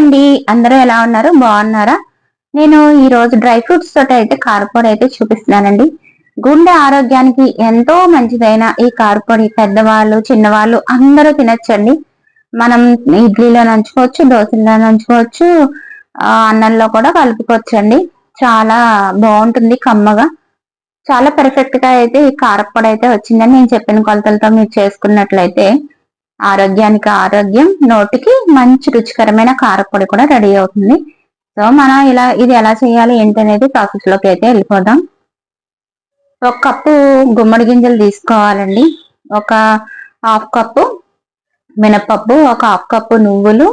అండి. అందరూ ఎలా ఉన్నారు? బాగున్నారా? నేను ఈ రోజు డ్రై ఫ్రూట్స్ తోటి అయితే కారపొడి అయితే చూపిస్తున్నానండి. గుండె ఆరోగ్యానికి ఎంతో మంచిదైన ఈ కారపొడి పెద్దవాళ్ళు చిన్నవాళ్ళు అందరూ తినచ్చండి. మనం ఇడ్లీలో నంచుకోవచ్చు దోశల్లో నంచుకోవచ్చు అన్నంలో కూడా కలుపుకోవచ్చండి. చాలా బాగుంటుంది కమ్మగా. చాలా పర్ఫెక్ట్గా అయితే ఈ కారపొడి అయితే వచ్చిందని నేను చెప్పిన కొలతలతో మీరు చేసుకున్నట్లయితే. ఆరోగ్యానికి ఆరోగ్యం నోటికి మంచి రుచికరమైన కారపొడి కూడా రెడీ అవుతుంది. సో మనం ఇలా ఇది ఎలా చేయాలి ఏంటనేది ప్రాసెస్లోకి అయితే వెళ్ళిపోదాం. ఒక కప్పు గుమ్మడి గింజలు తీసుకోవాలండి. ఒక హాఫ్ కప్పు మినపప్పు ఒక హాఫ్ కప్పు నువ్వులు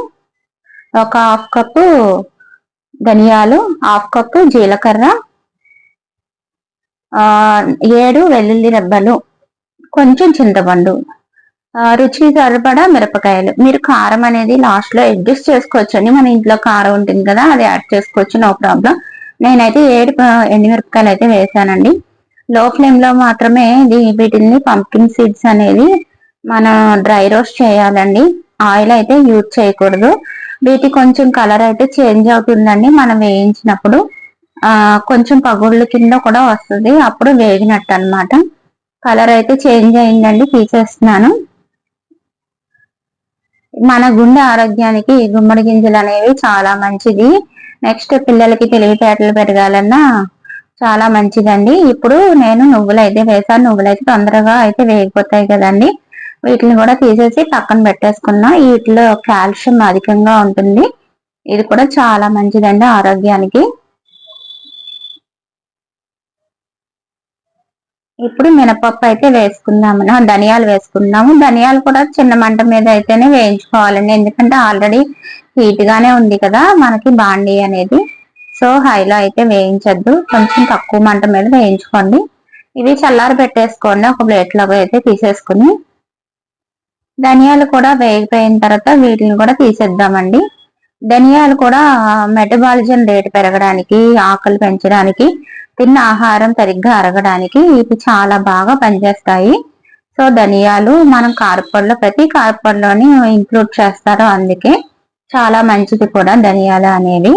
ఒక హాఫ్ కప్పు ధనియాలు హాఫ్ కప్పు జీలకర్ర ఏడు వెల్లుల్లి రెబ్బలు కొంచెం చింతపండు రుచికి సరిపడా మిరపకాయలు. మీరు కారం అనేది లాస్ట్లో అడ్జస్ట్ చేసుకోవచ్చు అండి మన ఇంట్లో కారం ఉంటుంది కదా అది యాడ్ చేసుకోవచ్చు నో ప్రాబ్లం నేనైతే ఏడు ఎండుమిరపకాయలు అయితే వేసానండి. లో ఫ్లేమ్లో మాత్రమే వీటిని పంకిన్ సీడ్స్ అనేది మనం డ్రై రోస్ట్ చేయాలండి. ఆయిల్ అయితే యూజ్ చేయకూడదు. వీటి కొంచెం కలర్ అయితే చేంజ్ అవుతుందండి. మనం వేయించినప్పుడు ఆ కొంచెం పగుళ్ళ కింద కూడా వస్తుంది. అప్పుడు వేగినట్టు అనమాట కలర్ అయితే చేంజ్ అయిందండి తీసేస్తున్నాను. మన గుండె ఆరోగ్యానికి గుమ్మడి గింజలు అనేవి చాలా మంచిది. నెక్స్ట్ పిల్లలకి తెలివితేటలు పెరగాలన్నా చాలా మంచిదండి. ఇప్పుడు నేను నువ్వులు అయితే వేసాను. నువ్వులు అయితే తొందరగా అయితే వేగిపోతాయి కదండి. వీటిని కూడా తీసేసి పక్కన పెట్టేసుకున్నా. వీటిలో కాల్షియం అధికంగా ఉంటుంది. ఇది కూడా చాలా మంచిదండి ఆరోగ్యానికి. ఇప్పుడు మినపప్పు అయితే వేసుకుందాము. ధనియాలు వేసుకుందాము. ధనియాలు కూడా చిన్న మంట మీద అయితేనే వేయించుకోవాలండి. ఎందుకంటే ఆల్రెడీ హీట్ గానే ఉంది కదా మనకి బాండి అనేది. సో హైలో అయితే వేయించద్దు. కొంచెం తక్కువ మంట మీద వేయించుకోండి. ఇవి చల్లారి పెట్టేసుకోండి. ఒక ప్లేట్లో అయితే తీసేసుకుని. ధనియాలు కూడా వేగిపోయిన తర్వాత వీటిని కూడా తీసేద్దామండి. ధనియాలు కూడా మెటబాలిజం రేటు పెరగడానికి ఆకలి పెంచడానికి తిన్న ఆహారం సరిగ్గా అరగడానికి ఇవి చాలా బాగా పనిచేస్తాయి. సో ధనియాలు మనం కారపొడిలో ప్రతి కారపొడిలోని ఇంక్లూడ్ చేస్తారు అందుకే చాలా మంచిది కూడా ధనియాలు అనేవి.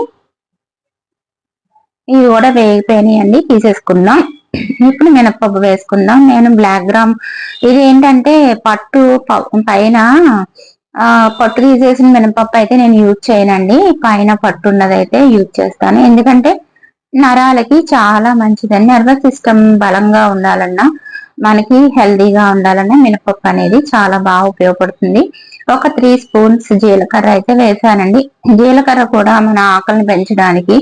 ఇవి కూడా వేగిపోయినాయండి తీసేసుకుందాం. ఇప్పుడు మినపప్పు వేసుకుందాం. నేను బ్లాక్ గ్రామ్ ఇది ఏంటంటే పట్టు పైన పట్టు తీసేసిన మినపప్పు అయితే నేను యూజ్ చేయనండి. పైన పట్టు ఉన్నదైతే యూజ్ చేస్తాను. ఎందుకంటే నరాలకి చాలా మంచిదండి నర్వస్ సిస్టమ్ బలంగా ఉండాలన్నా మనకి హెల్దీగా ఉండాలన్నా మినపప్పు అనేది చాలా బాగా ఉపయోగపడుతుంది. ఒక త్రీ స్పూన్స్ జీలకర్ర అయితే వేసానండి. జీలకర్ర కూడా మన ఆకలిని పెంచడానికి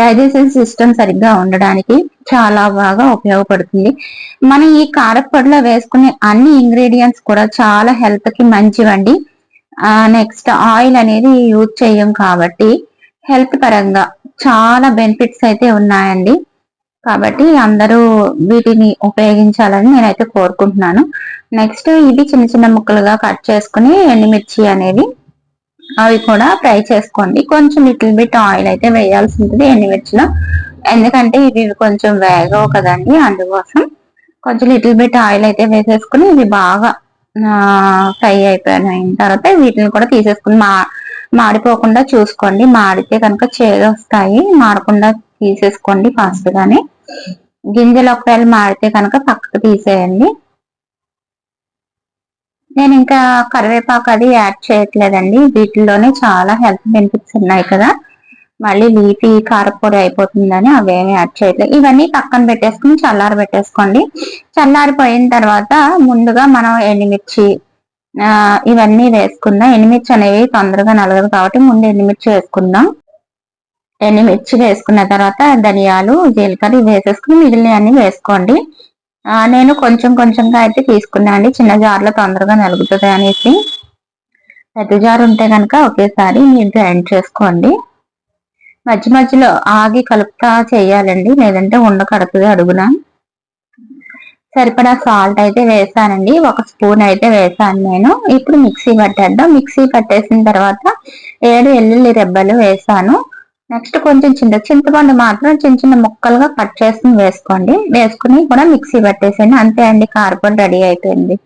డైజెషన్ సిస్టమ్ సరిగ్గా ఉండడానికి చాలా బాగా ఉపయోగపడుతుంది. మనం ఈ కారపొడిలో వేసుకునే అన్ని ఇంగ్రీడియంట్స్ కూడా చాలా హెల్త్కి మంచివండి. నెక్స్ట్ ఆయిల్ అనేది యూజ్ చేయం కాబట్టి హెల్త్ పరంగా చాలా బెనిఫిట్స్ అయితే ఉన్నాయండి. కాబట్టి అందరూ వీటిని ఉపయోగించాలని నేనైతే కోరుకుంటున్నాను. నెక్స్ట్ ఇవి చిన్న చిన్న ముక్కలుగా కట్ చేసుకుని ఎండుమిర్చి అనేవి అవి కూడా ఫ్రై చేసుకోండి. కొంచెం లిటిల్ బిట్ ఆయిల్ అయితే వేయాల్సి ఉంటుంది ఎండుమిర్చిలో. ఎందుకంటే ఇవి కొంచెం వేగవు కదండి అందుకోసం. కొంచెం లిటిల్ బిట్ ఆయిల్ అయితే వేసేసుకుని ఇవి బాగా ఫ్రై అయిపోయిన తర్వాత వీటిని కూడా తీసేసుకుని మా మాడిపోకుండా చూసుకోండి. మాడితే కనుక చేదు వస్తాయి. మాడకుండా తీసేసుకోండి ఫాస్ట్ గానే. గింజలు ఒకవేళ మాడితే కనుక పక్కకు తీసేయండి. నేను ఇంకా కరివేపాకు అది యాడ్ చేయట్లేదండి. వీటిలోనే చాలా హెల్త్ బెనిఫిట్స్ ఉన్నాయి కదా. మళ్ళీ లీఫీ కారపొడి అయిపోతుందని అవేమి యాడ్ చేయట్లేదు ఇవన్నీ పక్కన పెట్టేసుకుని చల్లారి పెట్టేసుకోండి చల్లారిపోయిన తర్వాత ముందుగా మనం ఎండుమిర్చి ఇవన్నీ వేసుకుందాం ఎనిమిర్చి అనేవి తొందరగా నలగదు కాబట్టి ముందు ఎనిమిర్చి వేసుకుందాం. ఎనిమిర్చి వేసుకున్న తర్వాత ధనియాలు జీలకర్ర వేసేసుకుని మిగిలిన అన్ని వేసుకోండి. నేను కొంచెం కొంచెంగా అయితే తీసుకున్నా అండి. చిన్న జార్లో తొందరగా నలుగుతుంది అనేసి. పెద్ద జార్ ఉంటే కనుక ఒకేసారి మీరు గ్రైండ్ చేసుకోండి. మధ్య మధ్యలో ఆగి కలుపుతా చేయాలండి. లేదంటే ఉండ కడుతుంది అడుగున. సరిపడా సాల్ట్ అయితే వేసానండి. ఒక స్పూన్ అయితే వేసాను నేను. ఇప్పుడు మిక్సీ పట్టేద్దాం. మిక్సీ పట్టేసిన తర్వాత ఏడు ఎల్లుల్లి రెబ్బలు వేసాను. నెక్స్ట్ కొంచెం చిన్న చింతపండు మాత్రం చిన్న చిన్న ముక్కలుగా కట్ చేసుకుని వేసుకోండి. వేసుకుని కూడా మిక్సీ పట్టేసాను అంతే అండి. కారపొడి రెడీ అయిపోయింది.